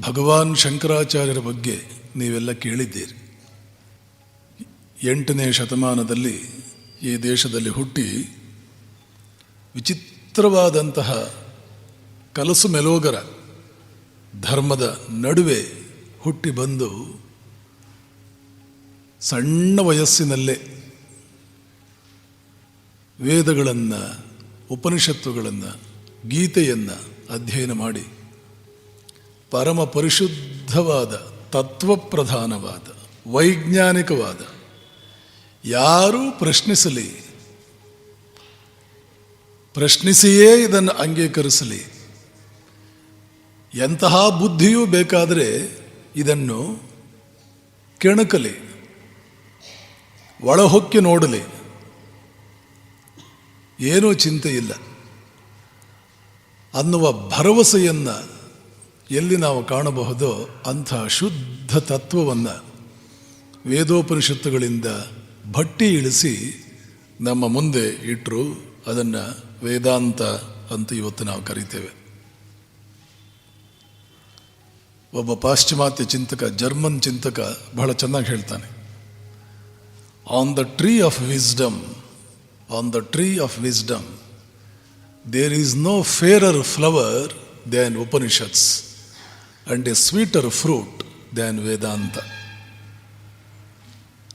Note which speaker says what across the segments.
Speaker 1: ಭಗವಾನ್ ಶಂಕರಾಚಾರ್ಯರ ಬಗ್ಗೆ ನೀವೆಲ್ಲ ಕೇಳಿದ್ದೀರಿ. ಎಂಟನೇ ಶತಮಾನದಲ್ಲಿ ಈ ದೇಶದಲ್ಲಿ ಹುಟ್ಟಿ ವಿಚಿತ್ರವಾದಂತಹ ಕಲಸು ಮೆಲೋಗರ ಧರ್ಮದ ನಡುವೆ ಹುಟ್ಟಿ ಬಂದು ಸಣ್ಣ ವಯಸ್ಸಿನಲ್ಲೇ ವೇದಗಳನ್ನು, ಉಪನಿಷತ್ತುಗಳನ್ನು, ಗೀತೆಯನ್ನು ಅಧ್ಯಯನ ಮಾಡಿ ಪರಮ ಪರಿಶುದ್ಧವಾದ, ತತ್ವಪ್ರಧಾನವಾದ, ವೈಜ್ಞಾನಿಕವಾದ, ಯಾರೂ ಪ್ರಶ್ನಿಸಲಿ. ಪ್ರಶ್ನಿಸಿಯೇ ಇದನ್ನು ಅಂಗೀಕರಿಸಲಿ. ಎಂತಹ ಬುದ್ಧಿಯೂ ಬೇಕಾದರೆ ಇದನ್ನು ಕೆಣಕಲಿ, ಒಳಹೊಕ್ಕಿ ನೋಡಲಿ. ಏನೂ ಚಿಂತೆ ಇಲ್ಲ ಅನ್ನುವ ಭರವಸೆಯನ್ನು ಎಲ್ಲಿ ನಾವು ಕಾಣಬಹುದೋ ಅಂಥ ಶುದ್ಧ ತತ್ವವನ್ನು ವೇದೋಪನಿಷತ್ತುಗಳಿಂದ ಭಟ್ಟಿ ಇಳಿಸಿ ನಮ್ಮ ಮುಂದೆ ಇಟ್ಟರು ಅದನ್ನು ವೇದಾಂತ ಅಂತ ಇವತ್ತು ನಾವು ಕರಿತೇವೆ. ಒಬ್ಬ ಪಾಶ್ಚಿಮಾತ್ಯ ಚಿಂತಕ, ಜರ್ಮನ್ ಚಿಂತಕ ಬಹಳ ಚೆನ್ನಾಗಿ ಹೇಳ್ತಾನೆ. On the tree of wisdom on the tree of wisdom there is no fairer flower than Upanishads and a sweeter fruit than Vedanta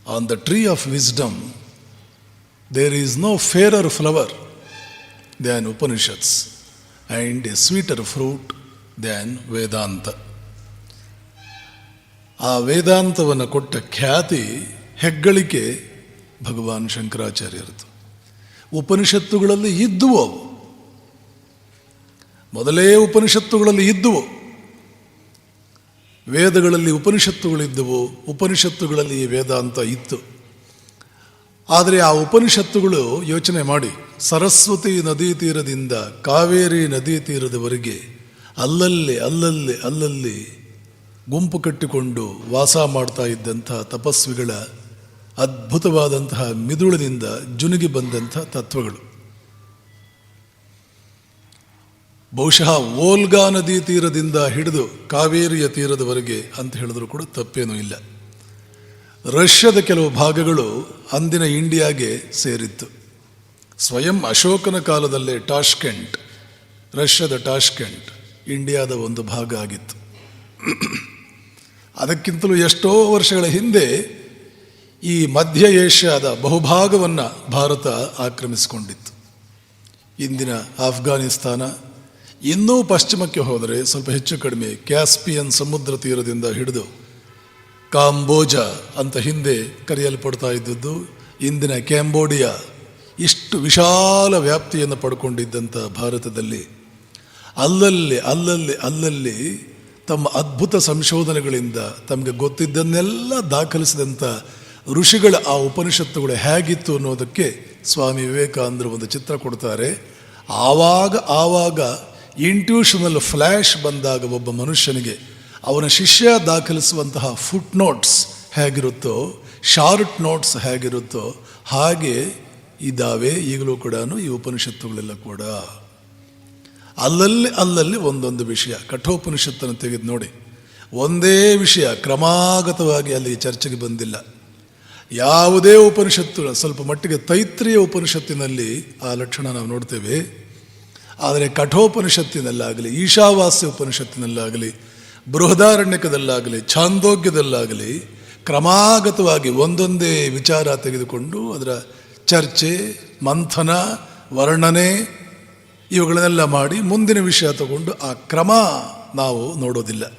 Speaker 1: on the tree of wisdom there is no fairer flower than Upanishads and a sweeter fruit than Vedanta ಆ ವೇದಾಂತವನ್ನು ಕೊಟ್ಟ ಖ್ಯಾತಿ ಹೆಗ್ಗಳಿಕೆ ಭಗವಾನ್ ಶಂಕರಾಚಾರ್ಯರದು ಉಪನಿಷತ್ತುಗಳಲ್ಲಿ ಇದ್ದುವು ಅವು. ಮೊದಲೇ ಉಪನಿಷತ್ತುಗಳಲ್ಲಿ ಇದ್ದುವು. ವೇದಗಳಲ್ಲಿ ಉಪನಿಷತ್ತುಗಳಿದ್ದವು. ಉಪನಿಷತ್ತುಗಳಲ್ಲಿ ವೇದಾಂತ ಇತ್ತು. ಆದರೆ ಆ ಉಪನಿಷತ್ತುಗಳು ಯೋಚನೆ ಮಾಡಿ, ಸರಸ್ವತಿ ನದಿ ತೀರದಿಂದ ಕಾವೇರಿ ನದಿ ತೀರದವರೆಗೆ ಅಲ್ಲಲ್ಲಿ ಅಲ್ಲಲ್ಲಿ ಅಲ್ಲಲ್ಲಿ ಗುಂಪು ಕಟ್ಟಿಕೊಂಡು ವಾಸ ಮಾಡ್ತಾ ಇದ್ದಂತಹ ತಪಸ್ವಿಗಳ ಅದ್ಭುತವಾದಂತಹ ಮಿದುಳಿನಿಂದ ಜುನುಗಿ ಬಂದಂಥ ತತ್ವಗಳು. ಬಹುಶಃ ಓಲ್ಗಾ ನದಿ ತೀರದಿಂದ ಹಿಡಿದು ಕಾವೇರಿಯ ತೀರದವರೆಗೆ ಅಂತ ಹೇಳಿದ್ರು ಕೂಡ ತಪ್ಪೇನೂ ಇಲ್ಲ. ರಷ್ಯಾದ ಕೆಲವು ಭಾಗಗಳು ಅಂದಿನ ಇಂಡಿಯಾಗೆ ಸೇರಿತ್ತು. ಸ್ವಯಂ ಅಶೋಕನ ಕಾಲದಲ್ಲೇ ಟಾಷ್ಕೆಂಟ್, ರಷ್ಯಾದ ಟಾಷ್ಕೆಂಟ್, ಇಂಡಿಯಾದ ಒಂದು ಭಾಗ ಆಗಿತ್ತು. ಅದಕ್ಕಿಂತಲೂ ಎಷ್ಟೋ ವರ್ಷಗಳ ಹಿಂದೆ ಈ ಮಧ್ಯ ಏಷ್ಯಾದ ಬಹುಭಾಗವನ್ನು ಭಾರತ ಆಕ್ರಮಿಸಿಕೊಂಡಿತ್ತು. ಇಂದಿನ ಆಫ್ಘಾನಿಸ್ತಾನ ಇನ್ನೂ ಪಶ್ಚಿಮಕ್ಕೆ ಹೋದರೆ ಸ್ವಲ್ಪ ಹೆಚ್ಚು ಕಡಿಮೆ ಕ್ಯಾಸ್ಪಿಯನ್ ಸಮುದ್ರ ತೀರದಿಂದ ಹಿಡಿದು ಕಾಂಬೋಜ ಅಂತ ಹಿಂದೆ ಕರೆಯಲ್ಪಡ್ತಾ ಇದ್ದದ್ದು, ಇಂದಿನ ಕ್ಯಾಂಬೋಡಿಯಾ ಇಷ್ಟು ವಿಶಾಲ ವ್ಯಾಪ್ತಿಯನ್ನು ಪಡ್ಕೊಂಡಿದ್ದಂಥ ಭಾರತದಲ್ಲಿ. ಅಲ್ಲಲ್ಲಿ ಅಲ್ಲಲ್ಲಿ ಅಲ್ಲಲ್ಲಿ ತಮ್ಮ ಅದ್ಭುತ ಸಂಶೋಧನೆಗಳಿಂದ ತಮಗೆ ಗೊತ್ತಿದ್ದನ್ನೆಲ್ಲ ದಾಖಲಿಸಿದಂಥ ಋಷಿಗಳ ಆ ಉಪನಿಷತ್ತುಗಳು ಹೇಗಿತ್ತು ಅನ್ನೋದಕ್ಕೆ ಸ್ವಾಮಿ ವಿವೇಕಾನಂದರು ಒಂದು ಚಿತ್ರ ಕೊಡ್ತಾರೆ. ಆವಾಗ ಆವಾಗ ಇಂಟ್ಯೂಷನಲ್ ಫ್ಲ್ಯಾಶ್ ಬಂದಾಗ ಒಬ್ಬ ಮನುಷ್ಯನಿಗೆ, ಅವನ ಶಿಷ್ಯ ದಾಖಲಿಸುವಂತಹ ಫುಟ್ ನೋಟ್ಸ್ ಹೇಗಿರುತ್ತೋ ಶಾರ್ಟ್ ನೋಟ್ಸ್ ಹೇಗಿರುತ್ತೋ ಹಾಗೆ ಇದ್ದಾವೆ ಈಗಲೂ ಕೂಡ ಈ ಉಪನಿಷತ್ತುಗಳೆಲ್ಲ ಕೂಡ. ಅಲ್ಲಲ್ಲಿ ಅಲ್ಲಲ್ಲಿ ಒಂದೊಂದು ವಿಷಯ, ಕಠೋಪನಿಷತ್ತನ್ನು ತೆಗೆದು ನೋಡಿ. ಒಂದೇ ವಿಷಯ ಕ್ರಮಾಗತವಾಗಿ ಅಲ್ಲಿ ಚರ್ಚೆಗೆ ಬಂದಿಲ್ಲ. ಯಾವುದೇ ಉಪನಿಷತ್ತು, ಸ್ವಲ್ಪ ಮಟ್ಟಿಗೆ ತೈತ್ರಿಯ ಉಪನಿಷತ್ತಿನಲ್ಲಿ ಆ ಲಕ್ಷಣ ನಾವು ನೋಡ್ತೇವೆ. ಆದರೆ ಕಠೋಪನಿಷತ್ತಿನಲ್ಲಾಗಲಿ, ಈಶಾವಾಸ್ಯ ಉಪನಿಷತ್ತಿನಲ್ಲಾಗಲಿ, ಬೃಹದಾರಣ್ಯಕದಲ್ಲಾಗಲಿ, ಛಾಂದೋಗ್ಯದಲ್ಲಾಗಲಿ ಕ್ರಮಾಗತವಾಗಿ ಒಂದೊಂದೇ ವಿಚಾರ ತೆಗೆದುಕೊಂಡು ಅದರ ಚರ್ಚೆ, ಮಂಥನ, ವರ್ಣನೆ ಇವುಗಳನ್ನೆಲ್ಲ ಮಾಡಿ ಮುಂದಿನ ವಿಷಯ ತಗೊಂಡು ಆ ಕ್ರಮ ನಾವು ನೋಡೋದಿಲ್ಲ.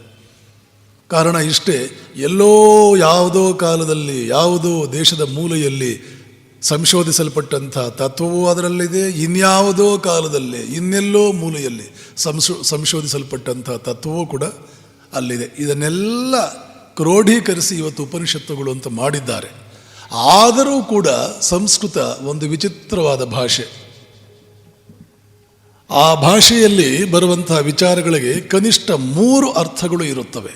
Speaker 1: ಕಾರಣ ಇಷ್ಟೇ, ಎಲ್ಲೋ ಯಾವುದೋ ಕಾಲದಲ್ಲಿ, ಯಾವುದೋ ದೇಶದ ಮೂಲೆಯಲ್ಲಿ ಸಂಶೋಧಿಸಲ್ಪಟ್ಟಂಥ ತತ್ವವೂ ಅದರಲ್ಲಿದೆ. ಇನ್ಯಾವುದೋ ಕಾಲದಲ್ಲಿ, ಇನ್ನೆಲ್ಲೋ ಮೂಲೆಯಲ್ಲಿ ಸಂಶೋ ಸಂಶೋಧಿಸಲ್ಪಟ್ಟಂಥ ತತ್ವವೂ ಕೂಡ ಅಲ್ಲಿದೆ. ಇದನ್ನೆಲ್ಲ ಕ್ರೋಢೀಕರಿಸಿ ಇವತ್ತು ಉಪನಿಷತ್ತುಗಳು ಅಂತ ಮಾಡಿದ್ದಾರೆ. ಆದರೂ ಕೂಡ ಸಂಸ್ಕೃತ ಒಂದು ವಿಚಿತ್ರವಾದ ಭಾಷೆ. ಆ ಭಾಷೆಯಲ್ಲಿ ಬರುವಂತಹ ವಿಚಾರಗಳಿಗೆ ಕನಿಷ್ಠ ಮೂರು ಅರ್ಥಗಳು ಇರುತ್ತವೆ.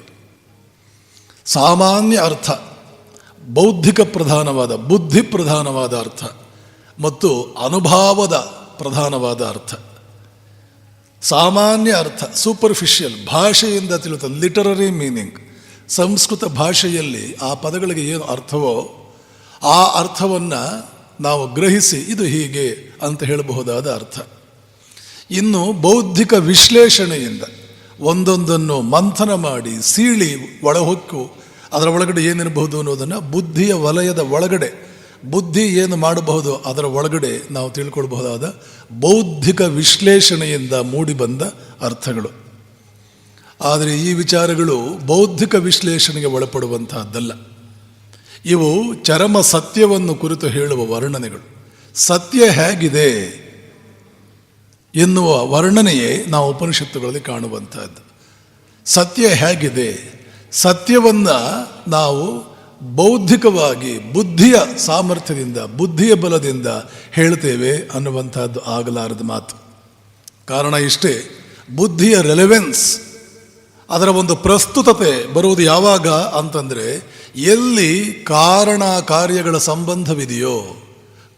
Speaker 1: ಸಾಮಾನ್ಯ ಅರ್ಥ. ಬೌದ್ಧಿಕ ಪ್ರಧಾನವಾದ, ಬುದ್ಧಿ ಪ್ರಧಾನವಾದ ಅರ್ಥ ಮತ್ತು ಅನುಭಾವದ ಪ್ರಧಾನವಾದ ಅರ್ಥ. ಸಾಮಾನ್ಯ ಅರ್ಥ ಸೂಪರ್ಫಿಷಿಯಲ್ ಭಾಷೆಯಿಂದ ತಿಳಿದ ಲಿಟರರಿ ಮೀನಿಂಗ್ ಸಂಸ್ಕೃತ ಭಾಷೆಯಲ್ಲಿ ಆ ಪದಗಳಿಗೆ ಏನು ಅರ್ಥವೋ ಆ ಅರ್ಥವನ್ನು ನಾವು ಗ್ರಹಿಸಿ ಇದು ಹೀಗೆ ಅಂತ ಹೇಳಬಹುದಾದ ಅರ್ಥ. ಇನ್ನು ಬೌದ್ಧಿಕ ವಿಶ್ಲೇಷಣೆಯಿಂದ ಒಂದೊಂದನ್ನು ಮಂಥನ ಮಾಡಿ, ಸೀಳಿ ಒಳಹೊಕ್ಕು ಅದರ ಒಳಗಡೆ ಏನಿರಬಹುದು ಅನ್ನೋದನ್ನು ಬುದ್ಧಿಯ ವಲಯದ ಒಳಗಡೆ, ಬುದ್ಧಿ ಏನು ಮಾಡಬಹುದು ಅದರ ಒಳಗಡೆ ನಾವು ತಿಳ್ಕೊಳ್ಬಹುದಾದ ಬೌದ್ಧಿಕ ವಿಶ್ಲೇಷಣೆಯಿಂದ ಮೂಡಿಬಂದ ಅರ್ಥಗಳು. ಆದರೆ ಈ ವಿಚಾರಗಳು ಬೌದ್ಧಿಕ ವಿಶ್ಲೇಷಣೆಗೆ ಒಳಪಡುವಂತಹದ್ದಲ್ಲ. ಇವು ಚರಮ ಸತ್ಯವನ್ನು ಕುರಿತು ಹೇಳುವ ವರ್ಣನೆಗಳು. ಸತ್ಯ ಹೇಗಿದೆ ಎನ್ನುವ ವರ್ಣನೆಯೇ ನಾವು ಉಪನಿಷತ್ತುಗಳಲ್ಲಿ ಕಾಣುವಂಥದ್ದು ಸತ್ಯ ಹೇಗಿದೆ ಸತ್ಯವನ್ನು ನಾವು ಬೌದ್ಧಿಕವಾಗಿ ಬುದ್ಧಿಯ ಸಾಮರ್ಥ್ಯದಿಂದ, ಬುದ್ಧಿಯ ಬಲದಿಂದ ಹೇಳ್ತೇವೆ ಅನ್ನುವಂಥದ್ದು ಆಗಲಾರದ ಮಾತು. ಕಾರಣ ಇಷ್ಟೇ, ಬುದ್ಧಿಯ ರೆಲೆವೆನ್ಸ್ ಅದರ ಒಂದು ಪ್ರಸ್ತುತತೆ ಬರುವುದು ಯಾವಾಗ ಅಂತಂದರೆ, ಎಲ್ಲಿ ಕಾರಣ ಕಾರ್ಯಗಳ ಸಂಬಂಧವಿದೆಯೋ,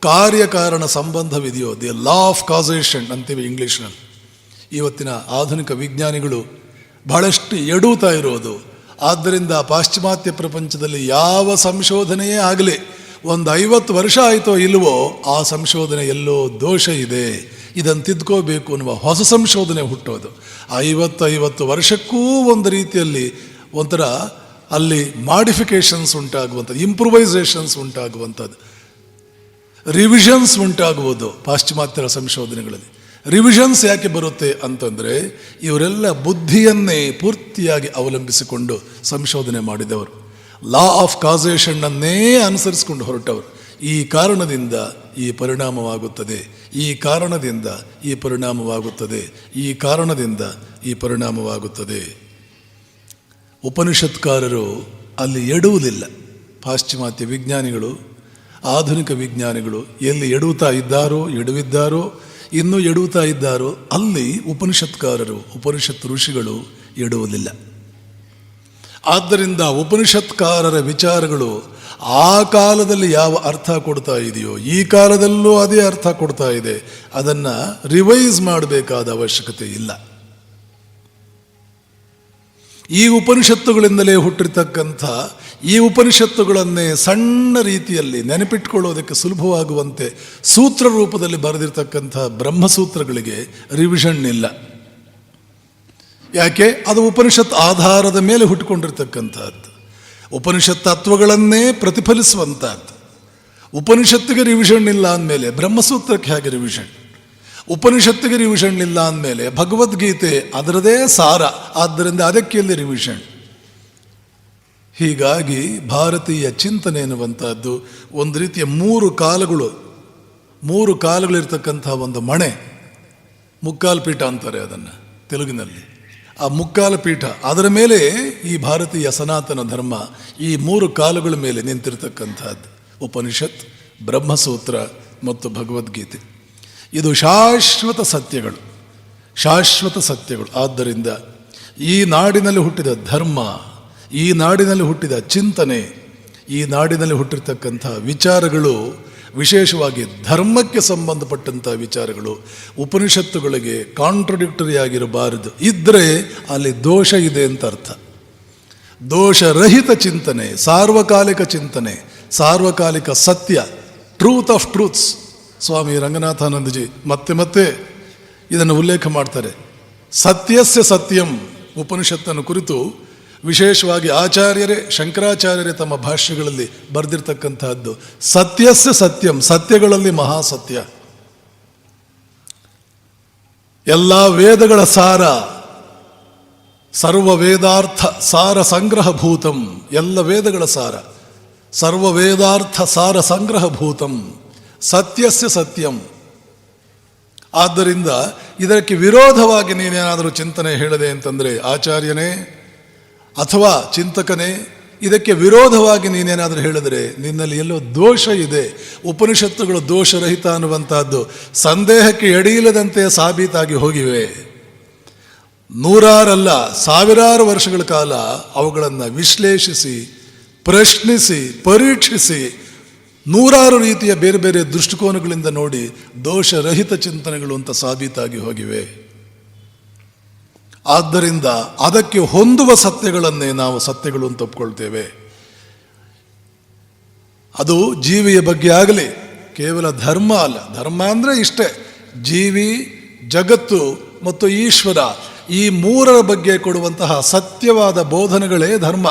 Speaker 1: ಕಾರ್ಯಕಾರಣ ಸಂಬಂಧವಿದೆಯೋ ದಿ ಲಾ ಆಫ್ ಕಾಸೇಷನ್ ಅಂತೀವಿ ಇಂಗ್ಲೀಷ್ನಲ್ಲಿ. ಇವತ್ತಿನ ಆಧುನಿಕ ವಿಜ್ಞಾನಿಗಳು ಬಹಳಷ್ಟು ಎಡೂತಾ ಇರೋದು ಆದ್ದರಿಂದ ಪಾಶ್ಚಿಮಾತ್ಯ ಪ್ರಪಂಚದಲ್ಲಿ ಯಾವ ಸಂಶೋಧನೆಯೇ ಆಗಲಿ, ಒಂದು ಐವತ್ತು ವರ್ಷ ಆಯಿತೋ ಇಲ್ವೋ ಆ ಸಂಶೋಧನೆ ಎಲ್ಲೋ ದೋಷ ಇದೆ. ಇದನ್ನು ತಿದ್ಕೋಬೇಕು ಅನ್ನುವ ಹೊಸ ಸಂಶೋಧನೆ ಹುಟ್ಟೋದು. ಐವತ್ತು ಐವತ್ತು ವರ್ಷಕ್ಕೂ ಒಂದು ರೀತಿಯಲ್ಲಿ ಒಂಥರ ಅಲ್ಲಿ ಮಾಡಿಫಿಕೇಷನ್ಸ್ ಉಂಟಾಗುವಂಥದ್ದು, ಇಂಪ್ರೂವೈಸೇಷನ್ಸ್ ಉಂಟಾಗುವಂಥದ್ದು, ರಿವಿಷನ್ಸ್ ಉಂಟಾಗುವುದು ಪಾಶ್ಚಿಮಾತ್ಯರ ಸಂಶೋಧನೆಗಳಲ್ಲಿ. ರಿವಿಷನ್ಸ್ ಯಾಕೆ ಬರುತ್ತೆ ಅಂತಂದರೆ ಇವರೆಲ್ಲ ಬುದ್ಧಿಯನ್ನೇ ಪೂರ್ತಿಯಾಗಿ ಅವಲಂಬಿಸಿಕೊಂಡು ಸಂಶೋಧನೆ ಮಾಡಿದವರು. ಲಾ ಆಫ್ ಕಾಸೇಷನ್ನನ್ನೇ ಅನುಸರಿಸಿಕೊಂಡು ಹೊರಟವರು. ಈ ಕಾರಣದಿಂದ ಈ ಪರಿಣಾಮವಾಗುತ್ತದೆ. ಈ ಕಾರಣದಿಂದ ಈ ಪರಿಣಾಮವಾಗುತ್ತದೆ. ಈ ಕಾರಣದಿಂದ ಈ ಪರಿಣಾಮವಾಗುತ್ತದೆ. ಉಪನಿಷತ್ಕಾರರು ಅಲ್ಲಿ ಎಡುವುದಿಲ್ಲ. ಪಾಶ್ಚಿಮಾತ್ಯ ವಿಜ್ಞಾನಿಗಳು, ಆಧುನಿಕ ವಿಜ್ಞಾನಿಗಳು ಎಲ್ಲಿ ಎಡುತ್ತಾ ಇದ್ದಾರೋ, ಎಡುವಿದ್ದಾರೋ ಇನ್ನೂ ಎಡುತ್ತಾ ಇದ್ದಾರೋ ಅಲ್ಲಿ ಉಪನಿಷತ್ಕಾರರು, ಉಪನಿಷತ್ ಋಷಿಗಳು ಎಡುವುದಿಲ್ಲ. ಆದ್ದರಿಂದ ಉಪನಿಷತ್ಕಾರರ ವಿಚಾರಗಳು ಆ ಕಾಲದಲ್ಲಿ ಯಾವ ಅರ್ಥ ಕೊಡ್ತಾ ಇದೆಯೋ, ಈ ಕಾಲದಲ್ಲೂ ಅದೇ ಅರ್ಥ ಕೊಡ್ತಾ ಇದೆ. ಅದನ್ನು ರಿವೈಸ್ ಮಾಡಬೇಕಾದ ಅವಶ್ಯಕತೆ ಇಲ್ಲ. ಈ ಉಪನಿಷತ್ತುಗಳಿಂದಲೇ ಹುಟ್ಟಿರ್ತಕ್ಕಂಥ ಈ ಉಪನಿಷತ್ತುಗಳನ್ನೇ ಸಣ್ಣ ರೀತಿಯಲ್ಲಿ ನೆನಪಿಟ್ಕೊಳ್ಳೋದಕ್ಕೆ ಸುಲಭವಾಗುವಂತೆ ಸೂತ್ರ ರೂಪದಲ್ಲಿ ಬರೆದಿರ್ತಕ್ಕಂಥ ಬ್ರಹ್ಮಸೂತ್ರಗಳಿಗೆ ರಿವಿಷನ್ ಇಲ್ಲ. ಯಾಕೆ? ಅದು ಉಪನಿಷತ್ ಆಧಾರದ ಮೇಲೆ ಹುಟ್ಟುಕೊಂಡಿರ್ತಕ್ಕಂಥದ್ದು. ಉಪನಿಷತ್ ತತ್ವಗಳನ್ನೇ ಪ್ರತಿಫಲಿಸುವಂಥದ್ದು. ಉಪನಿಷತ್ತಿಗೆ ರಿವಿಷನ್ ಇಲ್ಲ ಅಂದಮೇಲೆ ಬ್ರಹ್ಮಸೂತ್ರಕ್ಕೆ ಹೇಗೆ ರಿವಿಷನ್ ಉಪನಿಷತ್ತಿಗೆ ರಿವಿಷನ್ ಇಲ್ಲ ಅಂದಮೇಲೆ ಭಗವದ್ಗೀತೆ ಅದರದೇ ಸಾರ. ಆದ್ದರಿಂದ ಅದಕ್ಕೆ ಇಲ್ಲಿ ರಿವಿಷನ್ ಹೀಗಾಗಿ ಭಾರತೀಯ ಚಿಂತನೆ ಎನ್ನುವಂಥದ್ದು ಒಂದು ರೀತಿಯ ಮೂರು ಕಾಲಗಳು, ಮೂರು ಕಾಲುಗಳಿರ್ತಕ್ಕಂಥ ಒಂದು ಮಣೆ. ಮುಕ್ಕಾಲು ಪೀಠ ಅಂತಾರೆ ಅದನ್ನು ತೆಲುಗಿನಲ್ಲಿ. ಆ ಮುಕ್ಕಾಲು ಪೀಠ, ಅದರ ಮೇಲೆ ಈ ಭಾರತೀಯ ಸನಾತನ ಧರ್ಮ ಈ ಮೂರು ಕಾಲುಗಳ ಮೇಲೆ ನಿಂತಿರ್ತಕ್ಕಂಥದ್ದು ಉಪನಿಷತ್, ಬ್ರಹ್ಮಸೂತ್ರ ಮತ್ತು ಭಗವದ್ಗೀತೆ. ಇದು ಶಾಶ್ವತ ಸತ್ಯಗಳು ಶಾಶ್ವತ ಸತ್ಯಗಳು. ಆದ್ದರಿಂದ ಈ ನಾಡಿನಲ್ಲಿ ಹುಟ್ಟಿದ ಧರ್ಮ, ಈ ನಾಡಿನಲ್ಲಿ ಹುಟ್ಟಿದ ಚಿಂತನೆ, ಈ ನಾಡಿನಲ್ಲಿ ಹುಟ್ಟಿರ್ತಕ್ಕಂಥ ವಿಚಾರಗಳು, ವಿಶೇಷವಾಗಿ ಧರ್ಮಕ್ಕೆ ಸಂಬಂಧಪಟ್ಟಂಥ ವಿಚಾರಗಳು, ಉಪನಿಷತ್ತುಗಳಿಗೆ ಕಾಂಟ್ರಡಿಕ್ಟರಿ ಆಗಿರಬಾರದು. ಇದ್ದರೆ ಅಲ್ಲಿ ದೋಷ ಇದೆ ಅಂತ ಅರ್ಥ. ದೋಷರಹಿತ ಚಿಂತನೆ, ಸಾರ್ವಕಾಲಿಕ ಚಿಂತನೆ, ಸಾರ್ವಕಾಲಿಕ ಸತ್ಯ truth of truths Swami Ranganathanandaji ಮತ್ತೆ ಮತ್ತೆ ಇದನ್ನು ಉಲ್ಲೇಖ ಮಾಡ್ತಾರೆ. ಸತ್ಯಸ್ಯ ಸತ್ಯಂ ಉಪನಿಷತ್ತನ್ನು ಕುರಿತು ವಿಶೇಷವಾಗಿ ಆಚಾರ್ಯರೇ, ಶಂಕರಾಚಾರ್ಯರೇ ತಮ್ಮ ಭಾಷೆಗಳಲ್ಲಿ ಬರೆದಿರ್ತಕ್ಕಂತಹದ್ದು. ಸತ್ಯಸ್ಯ ಸತ್ಯಂ, ಸತ್ಯಗಳಲ್ಲಿ ಮಹಾಸತ್ಯ. ಎಲ್ಲ ವೇದಗಳ ಸಾರ ಸರ್ವ ವೇದಾರ್ಥ ಸಾರ ಸಂಗ್ರಹಭೂತಂ, ಎಲ್ಲ ವೇದಗಳ ಸಾರ. ಸರ್ವ ವೇದಾರ್ಥ ಸಾರ ಸಂಗ್ರಹಭೂತಂ. ಸತ್ಯಸ್ಯ ಸತ್ಯಂ. ಆದ್ದರಿಂದ ಇದಕ್ಕೆ ವಿರೋಧವಾಗಿ ನೀನೇನಾದರೂ ಚಿಂತನೆ ಹೇಳದೆ ಅಂತಂದರೆ ಆಚಾರ್ಯನೇ ಅಥವಾ ಚಿಂತಕನೇ, ಇದಕ್ಕೆ ವಿರೋಧವಾಗಿ ನೀನೇನಾದರೂ ಹೇಳಿದರೆ ನಿನ್ನಲ್ಲಿ ಎಲ್ಲೋ ದೋಷ ಇದೆ. ಉಪನಿಷತ್ತುಗಳು ದೋಷರಹಿತ ಅನ್ನುವಂಥದ್ದು ಸಂದೇಹಕ್ಕೆ ಎಡೆಯಿಲ್ಲದಂತೆ ಸಾಬೀತಾಗಿ ಹೋಗಿವೆ. ನೂರಾರಲ್ಲ, ಸಾವಿರಾರು ವರ್ಷಗಳ ಕಾಲ ಅವುಗಳನ್ನು ವಿಶ್ಲೇಷಿಸಿ, ಪ್ರಶ್ನಿಸಿ, ಪರೀಕ್ಷಿಸಿ ನೂರಾರು ರೀತಿಯ ಬೇರೆ ಬೇರೆ ದೃಷ್ಟಿಕೋನಗಳಿಂದ ನೋಡಿ ದೋಷರಹಿತ ಚಿಂತನೆಗಳು ಅಂತ ಸಾಬೀತಾಗಿ ಹೋಗಿವೆ. ಆದ್ದರಿಂದ ಅದಕ್ಕೆ ಹೊಂದುವ ಸತ್ಯಗಳನ್ನೇ ನಾವು ಸತ್ಯಗಳು ಅಂತ ಒಪ್ಕೊಳ್ತೇವೆ. ಅದು ಜೀವಿಯ ಬಗ್ಗೆ ಆಗಲಿ, ಕೇವಲ ಧರ್ಮ ಅಲ್ಲ, ಧರ್ಮ ಅಂದರೆ ಇಷ್ಟೇ. ಜೀವಿ, ಜಗತ್ತು ಮತ್ತು ಈಶ್ವರ ಈ ಮೂರರ ಬಗ್ಗೆ ಕೊಡುವಂತಹ ಸತ್ಯವಾದ ಬೋಧನೆಗಳೇ ಧರ್ಮ.